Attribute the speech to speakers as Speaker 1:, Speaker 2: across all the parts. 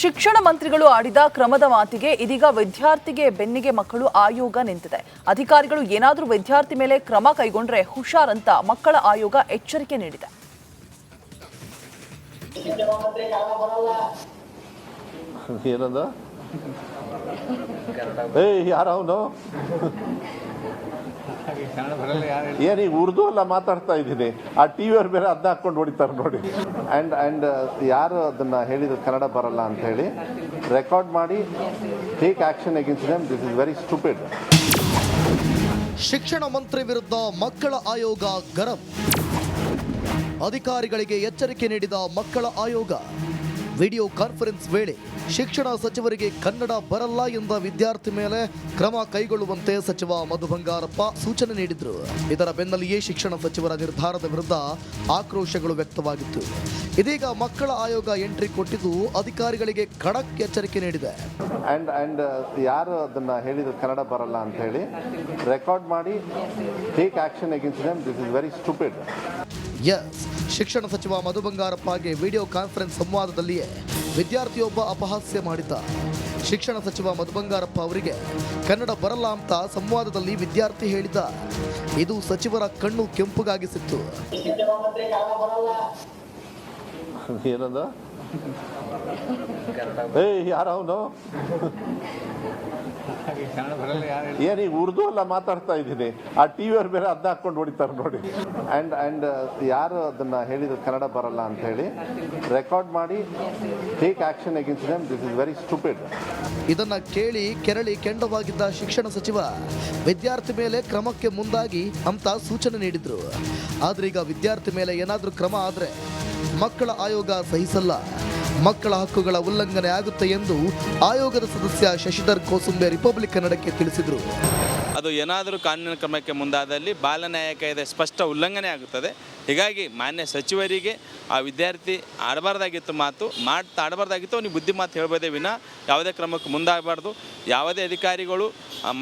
Speaker 1: ಶಿಕ್ಷಣ ಮಂತ್ರಿಗಳು ಆಡಿದ ಕ್ರಮದ ಮಾತಿಗೆ ಇದೀಗ ವಿದ್ಯಾರ್ಥಿಗೆ ಬೆನ್ನಿಗೆ ಮಕ್ಕಳು ಆಯೋಗ ನಿಂತಿದೆ. ಅಧಿಕಾರಿಗಳು ಏನಾದರೂ ವಿದ್ಯಾರ್ಥಿ ಮೇಲೆ ಕ್ರಮ ಕೈಗೊಂಡ್ರೆ ಹುಷಾರಂತ ಮಕ್ಕಳ ಆಯೋಗ ಎಚ್ಚರಿಕೆ ನೀಡಿದೆ.
Speaker 2: ಏಯ್, ಯಾರು ಅವನು? ಏನ್ ಈಗ ಉರ್ದು ಅಲ್ಲ ಮಾತಾಡ್ತಾ ಇದ್ದೀನಿ. ಆ ಟಿವಿ ಅವ್ರು ಬೇರೆ ಅದನ್ನ ಹಾಕೊಂಡು ಹೊಡಿತಾರೆ ನೋಡಿ. ಅಂಡ್ ಅಂಡ್ ಯಾರು ಅದನ್ನ ಹೇಳಿದ್ರು ಕನ್ನಡ ಬರಲ್ಲ ಅಂತ ಹೇಳಿ ರೆಕಾರ್ಡ್ ಮಾಡಿ take action against them this is very stupid
Speaker 3: ಶಿಕ್ಷಣ ಮಂತ್ರಿ ವಿರುದ್ಧ ಮಕ್ಕಳ ಆಯೋಗ ಗರಂ. ಅಧಿಕಾರಿಗಳಿಗೆ ಎಚ್ಚರಿಕೆ ನೀಡಿದ ಮಕ್ಕಳ ಆಯೋಗ. ವಿಡಿಯೋ ಕಾನ್ಫರೆನ್ಸ್ ವೇಳೆ ಶಿಕ್ಷಣ ಸಚಿವರಿಗೆ ಕನ್ನಡ ಬರಲ್ಲ ಎಂದ ವಿದ್ಯಾರ್ಥಿ ಮೇಲೆ ಕ್ರಮ ಕೈಗೊಳ್ಳುವಂತೆ ಸಚಿವ ಮಧು ಬಂಗಾರಪ್ಪ ಸೂಚನೆ ನೀಡಿದರು. ಇದರ ಬೆನ್ನಲ್ಲಿಯೇ ಶಿಕ್ಷಣ ಸಚಿವರ ನಿರ್ಧಾರದ ವಿರುದ್ಧ ಆಕ್ರೋಶಗಳು ವ್ಯಕ್ತವಾಗಿತ್ತು. ಇದೀಗ ಮಕ್ಕಳ ಆಯೋಗ ಎಂಟ್ರಿ ಕೊಟ್ಟಿದ್ದು ಅಧಿಕಾರಿಗಳಿಗೆ ಖಡಕ್ ಎಚ್ಚರಿಕೆ ನೀಡಿದೆ.
Speaker 2: ಅಂಡ್ ಅಂಡ್ ಯಾರು ಅದನ್ನ ಹೇಳಿದ್ರು ಕನ್ನಡ ಬರಲ್ಲ ಅಂತ ಹೇಳಿ ರೆಕಾರ್ಡ್ ಮಾಡಿ take action against this is very stupid
Speaker 3: S ಶಿಕ್ಷಣ ಸಚಿವ ಮಧು ಬಂಗಾರಪ್ಪಗೆ ವಿಡಿಯೋ ಕಾನ್ಫರೆನ್ಸ್ ಸಂವಾದದಲ್ಲಿಯೇ ವಿದ್ಯಾರ್ಥಿಯೊಬ್ಬ ಅಪಹಾಸ್ಯ ಮಾಡಿದ್ದ. ಶಿಕ್ಷಣ ಸಚಿವ ಮಧು ಬಂಗಾರಪ್ಪ ಅವರಿಗೆ ಕನ್ನಡ ಬರಲ್ಲ ಅಂತ ಸಂವಾದದಲ್ಲಿ ವಿದ್ಯಾರ್ಥಿ ಹೇಳಿದ್ದ. ಇದು ಸಚಿವರ ಕಣ್ಣು ಕೆಂಪುಗಾಗಿಸಿತ್ತು.
Speaker 2: ಏನಂದ? ಯಾರು ಅವನು ಏನ್ ಈಗ ಉರ್ದು ಎಲ್ಲ ಮಾತಾಡ್ತಾ ಇದ್ದೀನಿ ಆ ಟಿವಿ ಅವ್ರು ಬೇರೆ ಅದ್ನ ಹಾಕೊಂಡು ಹೊಡಿತಾರೆ ನೋಡಿ. ಆ್ಯಂಡ್ ಆ್ಯಂಡ್ ಯಾರು ಅದನ್ನ ಹೇಳಿದ್ರು ಕನ್ನಡ ಬರಲ್ಲ ಅಂತ ಹೇಳಿ ರೆಕಾರ್ಡ್ ಮಾಡಿ take action against them this is very stupid
Speaker 3: ಇದನ್ನ ಕೇಳಿ ಕೆರಳಿ ಕೆಂಡವಾಗಿದ್ದ ಶಿಕ್ಷಣ ಸಚಿವ ವಿದ್ಯಾರ್ಥಿ ಮೇಲೆ ಕ್ರಮಕ್ಕೆ ಮುಂದಾಗಿ ಅಂತ ಸೂಚನೆ ನೀಡಿದ್ರು. ಆದ್ರೆ ಈಗ ವಿದ್ಯಾರ್ಥಿ ಮೇಲೆ ಏನಾದರೂ ಕ್ರಮ ಆದರೆ ಮಕ್ಕಳ ಆಯೋಗ ಸಹಿಸಲ್ಲ. ಮಕ್ಕಳ ಹಕ್ಕುಗಳ ಉಲ್ಲಂಘನೆ ಆಗುತ್ತೆ ಎಂದು ಆಯೋಗದ ಸದಸ್ಯ ಶಶಿಧರ್ ಕೋಸುಂಬೆ ರಿಪಬ್ಲಿಕ್ ಕನ್ನಡಕ್ಕೆ ತಿಳಿಸಿದರು.
Speaker 4: ಅದು ಏನಾದರೂ ಕಾನೂನು ಕ್ರಮಕ್ಕೆ ಮುಂದಾದಲ್ಲಿ ಬಾಲ ನ್ಯಾಯ ಕಾಯ್ದೆ ಸ್ಪಷ್ಟ ಉಲ್ಲಂಘನೆ ಆಗುತ್ತದೆ. ಹೀಗಾಗಿ ಮಾನ್ಯ ಸಚಿವರಿಗೆ ಆ ವಿದ್ಯಾರ್ಥಿ ಆಡಬಾರ್ದಾಗಿತ್ತು ಮಾತು ಮಾಡ್ತಾ ಆಡಬಾರ್ದಾಗಿತ್ತು ಅವನಿಗೆ ಬುದ್ಧಿ ಮಾತು ಹೇಳ್ಬೋದೇ ವಿನ ಯಾವುದೇ ಕ್ರಮಕ್ಕೆ ಮುಂದಾಗಬಾರ್ದು. ಯಾವುದೇ ಅಧಿಕಾರಿಗಳು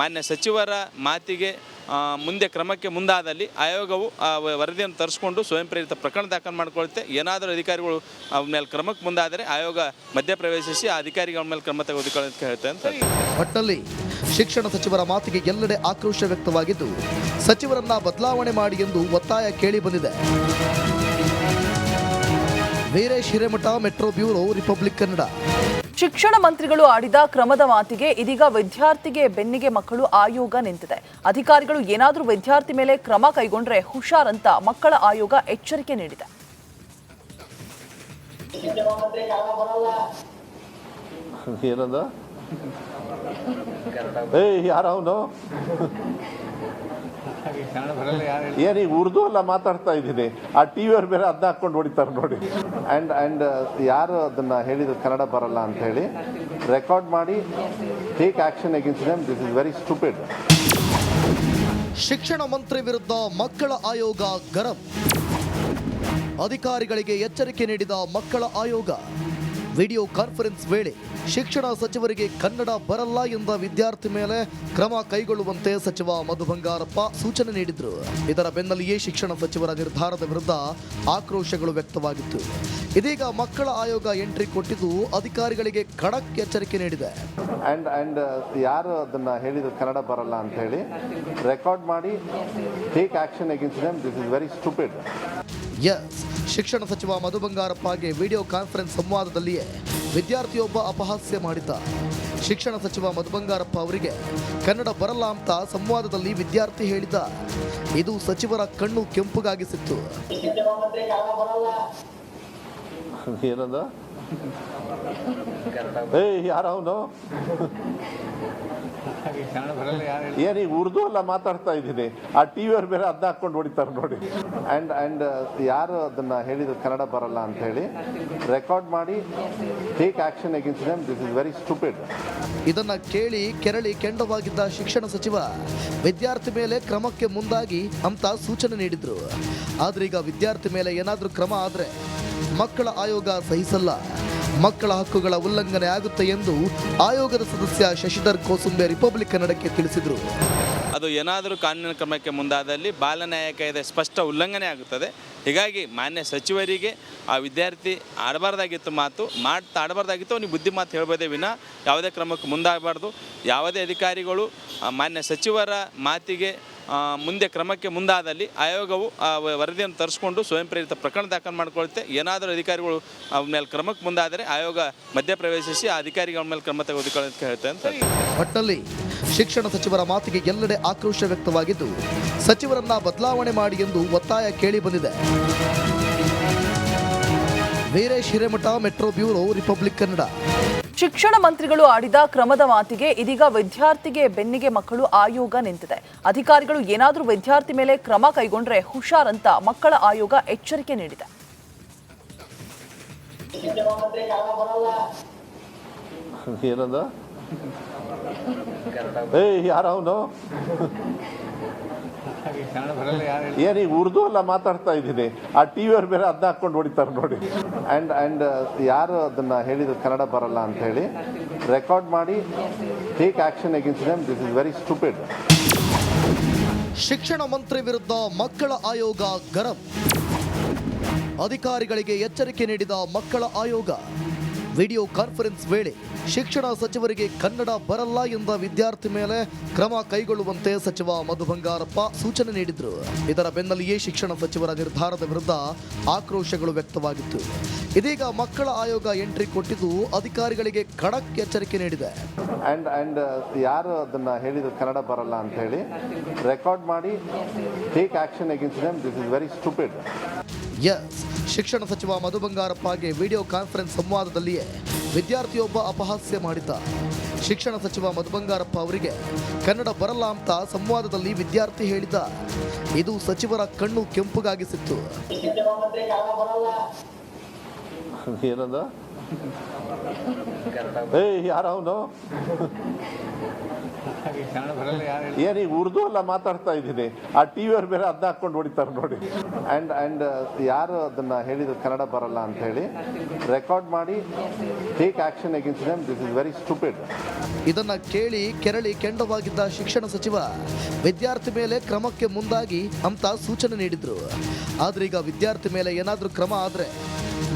Speaker 4: ಮಾನ್ಯ ಸಚಿವರ ಮಾತಿಗೆ ಮುಂದೆ ಕ್ರಮಕ್ಕೆ ಮುಂದಾದಲ್ಲಿ ಆಯೋಗವು ಆ ವರದಿಯನ್ನು ತರಿಸ್ಕೊಂಡು ಸ್ವಯಂ ಪ್ರೇರಿತ ಪ್ರಕರಣ ದಾಖಲು ಮಾಡಿಕೊಳ್ಳುತ್ತೆ ಏನಾದರೂ ಅಧಿಕಾರಿಗಳು ಅವ್ರ ಮೇಲೆ ಕ್ರಮಕ್ಕೆ ಮುಂದಾದರೆ ಆಯೋಗ ಮಧ್ಯಪ್ರವೇಶಿಸಿ ಆ ಅಧಿಕಾರಿಗಳ ಮೇಲೆ ಕ್ರಮ ತೆಗೆದುಕೊಳ್ಳೋದಕ್ಕೆ ಹೇಳ್ತೆ ಅಂತ
Speaker 3: ಒಟ್ಟಲ್ಲಿ ಶಿಕ್ಷಣ ಸಚಿವರ ಮಾತಿಗೆ ಎಲ್ಲೆಡೆ ಆಕ್ರೋಶ ವ್ಯಕ್ತವಾಗಿದ್ದು, ಸಚಿವರನ್ನ ಬದಲಾವಣೆ ಮಾಡಿ ಎಂದು ಒತ್ತಾಯ ಕೇಳಿ ಬಂದಿದೆ. Veeresh Hiremath metro bureau, Republic Kannada.
Speaker 1: ಶಿಕ್ಷಣ ಮಂತ್ರಿಗಳು ಆಡಿದ ಕ್ರಮದ ಮಾತಿಗೆ ಇದೀಗ ವಿದ್ಯಾರ್ಥಿಗೆ ಬೆನ್ನಿಗೆ ಮಕ್ಕಳು ಆಯೋಗ ನಿಂತಿದೆ. ಅಧಿಕಾರಿಗಳು ಏನಾದರೂ ವಿದ್ಯಾರ್ಥಿ ಮೇಲೆ ಕ್ರಮ ಕೈಗೊಂಡ್ರೆ ಹುಷಾರಂತ ಮಕ್ಕಳ ಆಯೋಗ ಎಚ್ಚರಿಕೆ ನೀಡಿದೆ.
Speaker 2: ಯಾರ ಅವನು ಏನ್ ಈಗ ಉರ್ದು ಅಲ್ಲ ಮಾತಾಡ್ತಾ ಇದ್ದೀನಿ. ಆ ಟಿವಿ ಅವ್ರು ಬೇರೆ ಅದನ್ನ ಹಾಕೊಂಡು ಹೊಡಿತಾರೆ ನೋಡಿ. ಆ್ಯಂಡ್ ಆ್ಯಂಡ್ ಯಾರು ಅದನ್ನು ಹೇಳಿದ್ರು ಕನ್ನಡ ಬರಲ್ಲ ಅಂತ ಹೇಳಿ ರೆಕಾರ್ಡ್ ಮಾಡಿ take action against them this is very stupid
Speaker 3: ಶಿಕ್ಷಣ ಮಂತ್ರಿ ವಿರುದ್ಧ ಮಕ್ಕಳ ಆಯೋಗ ಗರಂ. ಅಧಿಕಾರಿಗಳಿಗೆ ಎಚ್ಚರಿಕೆ ನೀಡಿದ ಮಕ್ಕಳ ಆಯೋಗ. ವಿಡಿಯೋ ಕಾನ್ಫರೆನ್ಸ್ ವೇಳೆ ಶಿಕ್ಷಣ ಸಚಿವರಿಗೆ ಕನ್ನಡ ಬರಲ್ಲ ಎಂದ ವಿದ್ಯಾರ್ಥಿ ಮೇಲೆ ಕ್ರಮ ಕೈಗೊಳ್ಳುವಂತೆ ಸಚಿವ ಮಧು ಬಂಗಾರಪ್ಪ ಸೂಚನೆ ನೀಡಿದರು. ಇದರ ಬೆನ್ನಲ್ಲಿಯೇ ಶಿಕ್ಷಣ ಸಚಿವರ ನಿರ್ಧಾರದ ವಿರುದ್ಧ ಆಕ್ರೋಶಗಳು ವ್ಯಕ್ತವಾಗಿತ್ತು. ಇದೀಗ ಮಕ್ಕಳ ಆಯೋಗ ಎಂಟ್ರಿ ಕೊಟ್ಟಿದ್ದು ಅಧಿಕಾರಿಗಳಿಗೆ ಖಡಕ್ ಎಚ್ಚರಿಕೆ ನೀಡಿದೆ.
Speaker 2: ಅಂಡ್ ಅಂಡ್ ಯಾರು ಅದನ್ನ ಹೇಳಿದ್ರು ಕನ್ನಡ ಬರಲ್ಲ ಅಂತ ಹೇಳಿ ರೆಕಾರ್ಡ್ ಮಾಡಿ take action against them this is very stupid
Speaker 3: S ಶಿಕ್ಷಣ ಸಚಿವ ಮಧು ಬಂಗಾರಪ್ಪಗೆ ವಿಡಿಯೋ ಕಾನ್ಫರೆನ್ಸ್ ಸಂವಾದದಲ್ಲಿಯೇ ವಿದ್ಯಾರ್ಥಿಯೊಬ್ಬ ಅಪಹಾಸ್ಯ ಮಾಡಿದ್ದ. ಶಿಕ್ಷಣ ಸಚಿವ ಮಧು ಬಂಗಾರಪ್ಪ ಅವರಿಗೆ ಕನ್ನಡ ಬರಲ್ಲ ಅಂತ ಸಂವಾದದಲ್ಲಿ ವಿದ್ಯಾರ್ಥಿ ಹೇಳಿದ್ದ. ಇದು ಸಚಿವರ ಕಣ್ಣು ಕೆಂಪುಗಾಗಿಸಿತ್ತು.
Speaker 2: ಏನಂದ? ಏಯ್, ಯಾರ ಅವನು? ಏನ್, ಈಗ ಉರ್ದು ಅಲ್ಲ ಮಾತಾಡ್ತಾ ಇದ್ದೀನಿ. ಆ ಟಿವಿ ಅವ್ರು ಬೇರೆ ಅದ್ನ ಹಾಕೊಂಡು ಹೊಡಿತಾರೆ ನೋಡಿ. ಅಂಡ್ ಅಂಡ್ ಯಾರು ಅದನ್ನ ಹೇಳಿದ್ರು ಕನ್ನಡ ಬರಲ್ಲ ಅಂತ ಹೇಳಿ ರೆಕಾರ್ಡ್ ಮಾಡಿ take action against them this is very stupid
Speaker 3: ಇದನ್ನ ಕೇಳಿ ಕೆರಳಿ ಕೆಂಡವಾಗಿದ್ದ ಶಿಕ್ಷಣ ಸಚಿವ ವಿದ್ಯಾರ್ಥಿ ಮೇಲೆ ಕ್ರಮಕ್ಕೆ ಮುಂದಾಗಿ ಅಂತ ಸೂಚನೆ ನೀಡಿದ್ರು. ಆದ್ರೆ ಈಗ ವಿದ್ಯಾರ್ಥಿ ಮೇಲೆ ಏನಾದ್ರೂ ಕ್ರಮ ಆದ್ರೆ ಮಕ್ಕಳ ಆಯೋಗ ಸಹಿಸಲ್ಲ. ಮಕ್ಕಳ ಹಕ್ಕುಗಳ ಉಲ್ಲಂಘನೆ ಆಗುತ್ತೆ ಎಂದು ಆಯೋಗದ ಸದಸ್ಯ ಶಶಿಧರ್ ಕೋಸುಂಬೆ ರಿಪಬ್ಲಿಕ್ ಕನ್ನಡಕ್ಕೆ ತಿಳಿಸಿದರು.
Speaker 4: ಅದು ಏನಾದರೂ ಕಾನೂನು ಕ್ರಮಕ್ಕೆ ಮುಂದಾದಲ್ಲಿ ಬಾಲ ನ್ಯಾಯ ಕಾಯ್ದೆ ಸ್ಪಷ್ಟ ಉಲ್ಲಂಘನೆ ಆಗುತ್ತದೆ. ಹೀಗಾಗಿ ಮಾನ್ಯ ಸಚಿವರಿಗೆ ಆ ವಿದ್ಯಾರ್ಥಿ ಆಡಬಾರ್ದಾಗಿತ್ತು ಮಾತು ಮಾಡ್ತಾ ಆಡಬಾರ್ದಾಗಿತ್ತು ಅವ್ನಿಗೆ ಬುದ್ಧಿ ಮಾತು ಹೇಳ್ಬೋದೇ ವಿನ ಯಾವುದೇ ಕ್ರಮಕ್ಕೆ ಮುಂದಾಗಬಾರ್ದು. ಯಾವುದೇ ಅಧಿಕಾರಿಗಳು ಮಾನ್ಯ ಸಚಿವರ ಮಾತಿಗೆ ಮುಂದೆ ಕ್ರಮಕ್ಕೆ ಮುಂದಾದಲ್ಲಿ ಆಯೋಗವು ಆ ವರದಿಯನ್ನು ತರಿಸ್ಕೊಂಡು ಸ್ವಯಂ ಪ್ರೇರಿತ ಪ್ರಕರಣ ದಾಖಲು ಮಾಡಿಕೊಳ್ಳುತ್ತೆ ಏನಾದರೂ ಅಧಿಕಾರಿಗಳು ಅವ್ರ ಮೇಲೆ ಕ್ರಮಕ್ಕೆ ಮುಂದಾದರೆ ಆಯೋಗ ಮಧ್ಯಪ್ರವೇಶಿಸಿ ಆ ಅಧಿಕಾರಿಗಳ ಮೇಲೆ ಕ್ರಮ ತೆಗೆದುಕೊಳ್ಳೋದಕ್ಕೆ ಹೇಳ್ತೆ ಅಂತ
Speaker 3: ಒಟ್ಟಲ್ಲಿ ಶಿಕ್ಷಣ ಸಚಿವರ ಮಾತಿಗೆ ಎಲ್ಲೆಡೆ ಆಕ್ರೋಶ ವ್ಯಕ್ತವಾಗಿದ್ದು, ಸಚಿವರನ್ನ ಬದಲಾವಣೆ ಮಾಡಿ ಎಂದು ಒತ್ತಾಯ ಕೇಳಿ ಬಂದಿದೆ. Veeresh Hiremath metro bureau, Republic Kannada.
Speaker 1: ಶಿಕ್ಷಣ ಮಂತ್ರಿಗಳು ಆಡಿದ ಕ್ರಮದ ಮಾತಿಗೆ ಇದೀಗ ವಿದ್ಯಾರ್ಥಿಗೆ ಬೆನ್ನಿಗೆ ಮಕ್ಕಳು ಆಯೋಗ ನಿಂತಿದೆ. ಅಧಿಕಾರಿಗಳು ಏನಾದರೂ ವಿದ್ಯಾರ್ಥಿ ಮೇಲೆ ಕ್ರಮ ಕೈಗೊಂಡ್ರೆ ಹುಷಾರಂತ ಮಕ್ಕಳ ಆಯೋಗ ಎಚ್ಚರಿಕೆ ನೀಡಿದೆ.
Speaker 2: ಅವನು ಈಗ ಉರ್ದು ಎಲ್ಲ ಮಾತಾಡ್ತಾ ಇದ್ದೀನಿ ಆ ಟಿ ವಿಯವ್ರು ಬೇರೆ ಅದನ್ನ ಹಾಕೊಂಡು ಹೊಡಿತಾರೆ ನೋಡಿ. ಆ್ಯಂಡ್ ಆ್ಯಂಡ್ ಯಾರು ಅದನ್ನು ಹೇಳಿದ್ರು ಕನ್ನಡ ಬರಲ್ಲ ಅಂತ ಹೇಳಿ ರೆಕಾರ್ಡ್ ಮಾಡಿ take action against them this is very stupid
Speaker 3: ಶಿಕ್ಷಣ ಮಂತ್ರಿ ವಿರುದ್ಧ ಮಕ್ಕಳ ಆಯೋಗ ಗರಂ. ಅಧಿಕಾರಿಗಳಿಗೆ ಎಚ್ಚರಿಕೆ ನೀಡಿದ ಮಕ್ಕಳ ಆಯೋಗ. ವಿಡಿಯೋ ಕಾನ್ಫರೆನ್ಸ್ ವೇಳೆ ಶಿಕ್ಷಣ ಸಚಿವರಿಗೆ ಕನ್ನಡ ಬರಲ್ಲ ಎಂದ ವಿದ್ಯಾರ್ಥಿ ಮೇಲೆ ಕ್ರಮ ಕೈಗೊಳ್ಳುವಂತೆ ಸಚಿವ ಮಧು ಬಂಗಾರಪ್ಪ ಸೂಚನೆ ನೀಡಿದರು. ಇದರ ಬೆನ್ನಲ್ಲಿಯೇ ಶಿಕ್ಷಣ ಸಚಿವರ ನಿರ್ಧಾರದ ವಿರುದ್ಧ ಆಕ್ರೋಶಗಳು ವ್ಯಕ್ತವಾಗಿತ್ತು. ಇದೀಗ ಮಕ್ಕಳ ಆಯೋಗ ಎಂಟ್ರಿ ಕೊಟ್ಟಿದ್ದು ಅಧಿಕಾರಿಗಳಿಗೆ ಖಡಕ್ ಎಚ್ಚರಿಕೆ ನೀಡಿದೆ.
Speaker 2: ಆ್ಯಂಡ್ ಆ್ಯಂಡ್ ಯಾರು ಅದನ್ನ ಹೇಳಿದ್ರು ಕನ್ನಡ ಬರಲ್ಲ ಅಂತ ಹೇಳಿ ರೆಕಾರ್ಡ್ ಮಾಡಿ take action against this is very stupid
Speaker 3: S ಶಿಕ್ಷಣ ಸಚಿವ ಮಧು ಬಂಗಾರಪ್ಪಗೆ ವಿಡಿಯೋ ಕಾನ್ಫರೆನ್ಸ್ ಸಂವಾದದಲ್ಲಿಯೇ ವಿದ್ಯಾರ್ಥಿಯೊಬ್ಬ ಅಪಹಾಸ್ಯ ಮಾಡಿದ್ದ. ಶಿಕ್ಷಣ ಸಚಿವ ಮಧು ಬಂಗಾರಪ್ಪ ಅವರಿಗೆ ಕನ್ನಡ ಬರಲ್ಲ ಅಂತ ಸಂವಾದದಲ್ಲಿ ವಿದ್ಯಾರ್ಥಿ ಹೇಳಿದ್ದ. ಇದು ಸಚಿವರ ಕಣ್ಣು ಕೆಂಪುಗಾಗಿಸಿತ್ತು.
Speaker 2: ಏಯ್, ಯಾರು ಅವನು? ಏನೀಗ ಉರ್ದು ಅಲ್ಲ ಮಾತಾಡ್ತಾ ಇದ್ದೀನಿ. ಆ ಟಿ ವಿಯವ್ರು ಬೇರೆ ಅದ್ನ ಹಾಕೊಂಡು ಹೊಡಿತಾರೆ ನೋಡಿ. ಆ್ಯಂಡ್ ಆ್ಯಂಡ್ ಯಾರು ಅದನ್ನ ಹೇಳಿದ್ರು ಕನ್ನಡ ಬರಲ್ಲ ಅಂತ ಹೇಳಿ ರೆಕಾರ್ಡ್ ಮಾಡಿ take action against them this is very stupid
Speaker 3: ಇದನ್ನ ಕೇಳಿ ಕೆರಳಿ ಕೆಂಡವಾಗಿದ್ದ ಶಿಕ್ಷಣ ಸಚಿವ ವಿದ್ಯಾರ್ಥಿ ಮೇಲೆ ಕ್ರಮಕ್ಕೆ ಮುಂದಾಗಿ ಅಂತ ಸೂಚನೆ ನೀಡಿದ್ರು. ಆದ್ರೆ ಈಗ ವಿದ್ಯಾರ್ಥಿ ಮೇಲೆ ಏನಾದರೂ ಕ್ರಮ ಆದ್ರೆ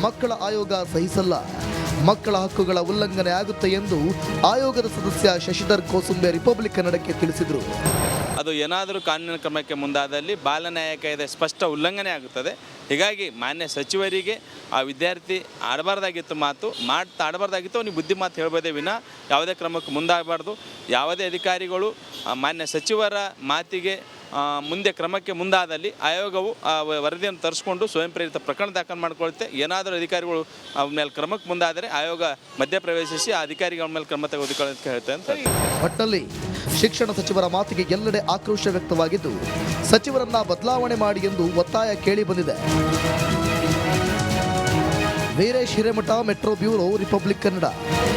Speaker 3: ಮಕ್ಕಳ ಆಯೋಗ ಸಹಿಸಲ್ಲ. ಮಕ್ಕಳ ಹಕ್ಕುಗಳ ಉಲ್ಲಂಘನೆ ಆಗುತ್ತೆ ಎಂದು ಆಯೋಗದ ಸದಸ್ಯ ಶಶಿಧರ್ ಕೋಸುಂಬೆ ರಿಪಬ್ಲಿಕ್ ಕನ್ನಡಕ್ಕೆ ತಿಳಿಸಿದರು.
Speaker 4: ಅದು ಏನಾದರೂ ಕಾನೂನು ಕ್ರಮಕ್ಕೆ ಮುಂದಾದಲ್ಲಿ ಬಾಲ ನ್ಯಾಯ ಕಾಯ್ದೆ ಸ್ಪಷ್ಟ ಉಲ್ಲಂಘನೆ ಆಗುತ್ತದೆ. ಹೀಗಾಗಿ ಮಾನ್ಯ ಸಚಿವರಿಗೆ ಆ ವಿದ್ಯಾರ್ಥಿ ಆಡಬಾರ್ದಾಗಿತ್ತು ಮಾತು ಮಾಡ್ತಾ ಆಡಬಾರ್ದಾಗಿತ್ತು ಅವ್ನಿಗೆ ಬುದ್ಧಿ ಮಾತು ಹೇಳ್ಬೋದೇ ವಿನ ಯಾವುದೇ ಕ್ರಮಕ್ಕೆ ಮುಂದಾಗಬಾರ್ದು. ಯಾವುದೇ ಅಧಿಕಾರಿಗಳು ಮಾನ್ಯ ಸಚಿವರ ಮಾತಿಗೆ ಮುಂದೆ ಕ್ರಮಕ್ಕೆ ಮುಂದಾದಲ್ಲಿ ಆಯೋಗವು ಆ ವರದಿಯನ್ನು ತರಿಸ್ಕೊಂಡು ಸ್ವಯಂ ಪ್ರೇರಿತ ಪ್ರಕರಣ ದಾಖಲು ಮಾಡಿಕೊಳ್ಳುತ್ತೆ ಏನಾದರೂ ಅಧಿಕಾರಿಗಳು ಅವ್ರ ಮೇಲೆ ಕ್ರಮಕ್ಕೆ ಮುಂದಾದರೆ ಆಯೋಗ ಮಧ್ಯಪ್ರವೇಶಿಸಿ ಆ ಅಧಿಕಾರಿಗಳ ಮೇಲೆ ಕ್ರಮ ತೆಗೆದುಕೊಳ್ಳೋದಕ್ಕೆ ಹೇಳ್ತೆ ಅಂತ
Speaker 3: ಒಟ್ಟಲ್ಲಿ ಶಿಕ್ಷಣ ಸಚಿವರ ಮಾತಿಗೆ ಎಲ್ಲೆಡೆ ಆಕ್ರೋಶ ವ್ಯಕ್ತವಾಗಿದ್ದು ಸಚಿವರನ್ನ ಬದಲಾವಣೆ ಮಾಡಿ ಎಂದು ಒತ್ತಾಯ ಕೇಳಿ ಬಂದಿದೆ. Veeresh Hiremath metro bureau, Republic Kannada.